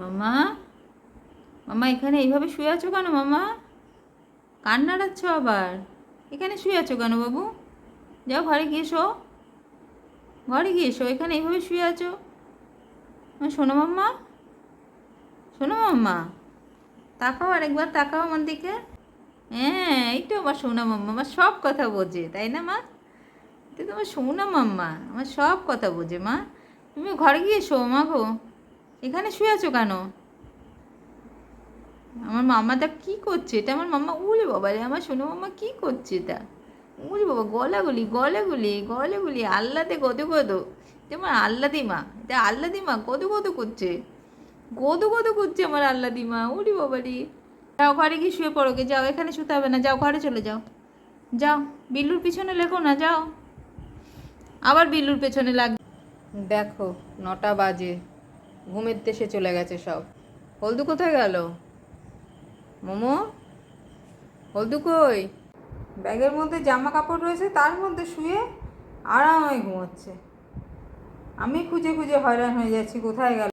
মামা মামা এখানে এইভাবে শুয়ে আছো কেন মামা? কান নাড়াচ্ছ আবার। এখানে শুয়ে আছো কেন বাবু? যাও ঘরে গিয়ে শো। ঘরে গিয়ে শো, এখানে এইভাবে শুয়ে আছো। শোনো মাম্মা। শোনো মাম্মা। তাকাও আরেকবার, তাকাও আমার দিকে। হ্যাঁ এই তো আমার সোনা মাম্মা, আমার সব কথা বোঝে, তাই না মা? এটা তোমার সোনা মাম্মা, আমার সব কথা বোঝে মা। তুমি ঘরে গিয়ে শো মা গো। এখানে শুয়ে আছো কেন? আমার মামাটা কি করছে? এটা আমার মামা, উলি বাবা রে, আমার সোনা মাম্মা কি করছে এটা? উলি বাবা, গলাগুলি গলাগুলি গলাগুলি আল্লাদে গদো গদো। এটা আমার আল্লাদি মা, এটা আল্লাদি মা, গদো গদো করছে। গদো গদো করছে আমার আল্লাদি মা, উলি বাবা রে। যাও ঘরে গিয়ে শুয়ে পড়ো গে যাও, এখানে শুতে হবে না, যাও, ঘরে চলে যাও। যাও, বিল্লুর পিছনে লেখো না, যাও। আবার বিল্লুর পেছনে লাগ দেখো, নটা বাজে। ঘুমের দেশে চলে গেছে সব। হলদু কোথায় গেল? মোমো? হলদু কই? ব্যাগের মধ্যে জামা কাপড় রয়েছে, তার মধ্যে শুয়ে আরামে ঘুমাচ্ছে। আমি খুঁজে খুঁজে হয়রান হয়ে যাচ্ছি, কোথায় গেল?